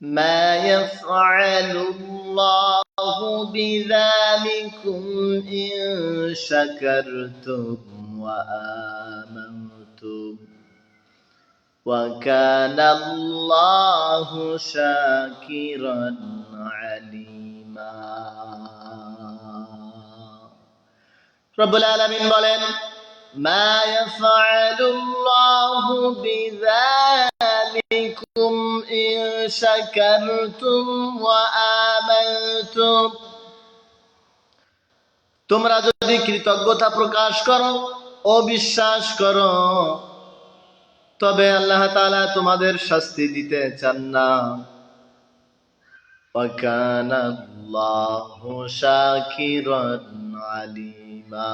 ما يفعل الله بذلكم إن شكرتم وآمنتم وكان الله شاكرا عليما رب العالمين বলেন ما يفعل الله بذلكم إن شكرتم وآمنتم তোমরা যদি কৃতজ্ঞতা প্রকাশ করো ও বিশ্বাস করো তবে আল্লাহ তাআলা তোমাদের শাস্তি দিতে চান না وكان الله شاكرا عليما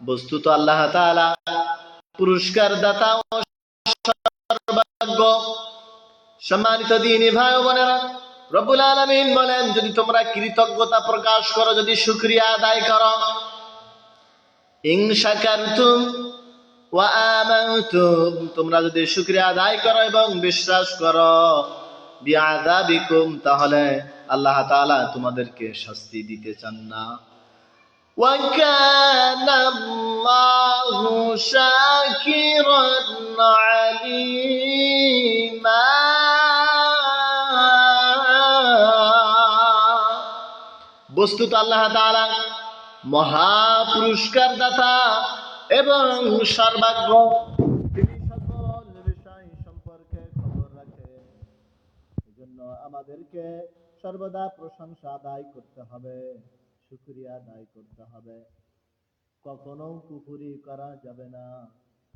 বস্তুত আল্লাহ তাআলা পুরস্কার দাতা ও সম্মানিত দিনী ভাই বোনেরা রবুল আলমিন বলেন, যদি তোমরা কৃতজ্ঞতা প্রকাশ করো, যদি সুক্রিয়া আদায় করো ইংসাকারতুম ওয়া আমানতুম, তোমরা যদি সুক্রিয়া আদায় করো এবং বিশ্বাস করো, বিআযাবিকুম, তাহলে আল্লাহ তাআলা তোমাদেরকে শাস্তি দিতে চান না। ওয়া কানা আল্লাহু শাকিরান বস্তুত আল্লাহ তাআলা, মহা পুরস্কার দাতা এবং এজন্য আমাদেরকে সর্বদা প্রশংসা আদায় করতে হবে, শুকরিয়া আদায় করতে হবে। কখনো কুফুরি করা যাবে না।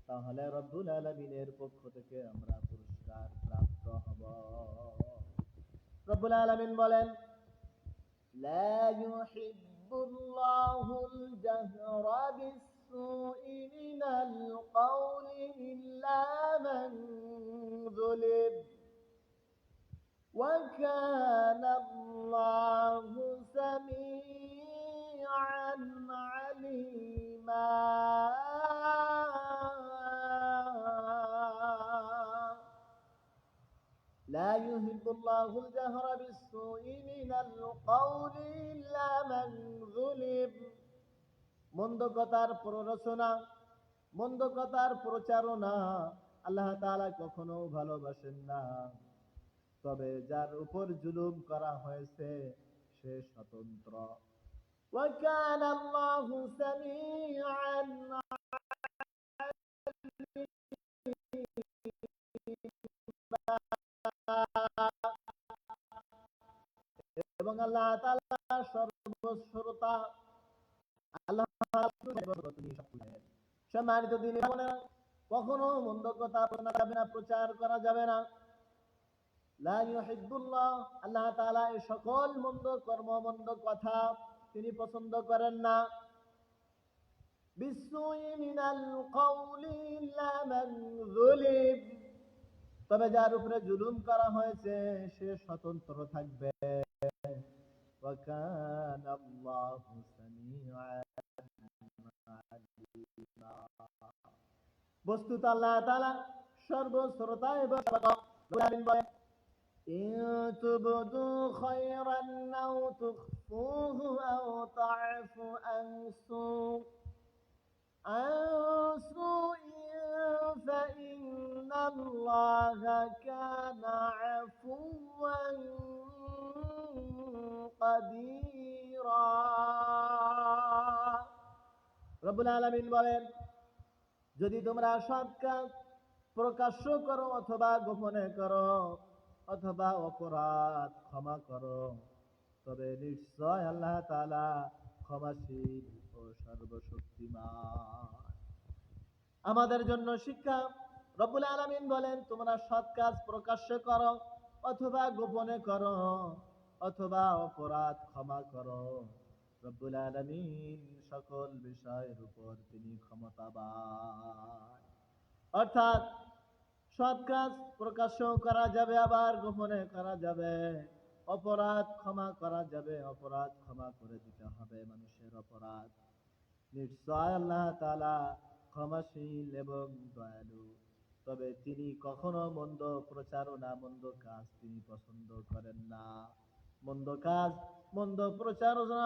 তাহলে রব্বুল আলমিনের পক্ষ থেকে আমরা পুরস্কার প্রাপ্ত হব। রব্বুল আলমিন বলেন لا يحب الله الجهر بالسوء من القول إلا من ظلم. وكان الله لا يحب الله الجهر بالسوء من القول إلا من ظلم মন্দ কথার প্ররোচনা মন্দ কথার প্রচারণা আল্লাহ তাআলা কখনো ভালোবাসেন না তবে যার উপর জুলুম করা হয়েছে সে স্বতন্ত্র وكان الله سميعا আল্লাহ তাআলা সর্বশ্রোতা। সম্মানিত কখনো মন্দ কথা যাবে না, প্রচার করা যাবে না। লা ইউহিব্বুল্লাহ, আল্লাহ তাআলা এই সকল মন্দ কর্ম মন্দ কথা তিনি পছন্দ করেন না। বিসুই মিনাল কওলি মান তবে যার উপরে জুলুম করা হয়েছে, সে স্বতন্ত্র থাকবে। وكان الله سميعا عليما বস্তুত আল্লাহ তাআলা সর্বশ্রোতা এবং বলেন বলেন إن تبدوا خيرا أو تخفوه أو تعفوا عن سوء عن سوء فإن الله كان قديرا রব্বুল আলামিন বলেন যদি তোমরা সৎ কাজ প্রকাশ্য করো অথবা গোপনে করো অথবা অপরাধ ক্ষমা করো তবে নিশ্চয় আল্লাহ তাআলা ক্ষমাশীল ও সর্বশক্তিমান আমাদের জন্য শিক্ষা রব্বুল আলামিন বলেন তোমরা সৎ কাজ প্রকাশ্য করো অথবা গোপনে করো অথবা অপরাধ ক্ষমা করো। রব্বুল আলামিন সকল বিষয়ের উপর তিনি ক্ষমতাবান। অর্থাৎ সৎ কাজ প্রকাশ্য করা যাবে, আবার গোপনে করা যাবে। অপরাধ ক্ষমা করা যাবে, অপরাধ ক্ষমা করে দিতে হবে মানুষের অপরাধ। নিশ্চয় আল্লাহ তাআলা ক্ষমাশীল এবং দয়ালু। তবে তিনি কখনো মন্দ প্রচারণা মন্দ কাজ তিনি পছন্দ করেন না। মন্দ কাজ মন্দ প্রচারণা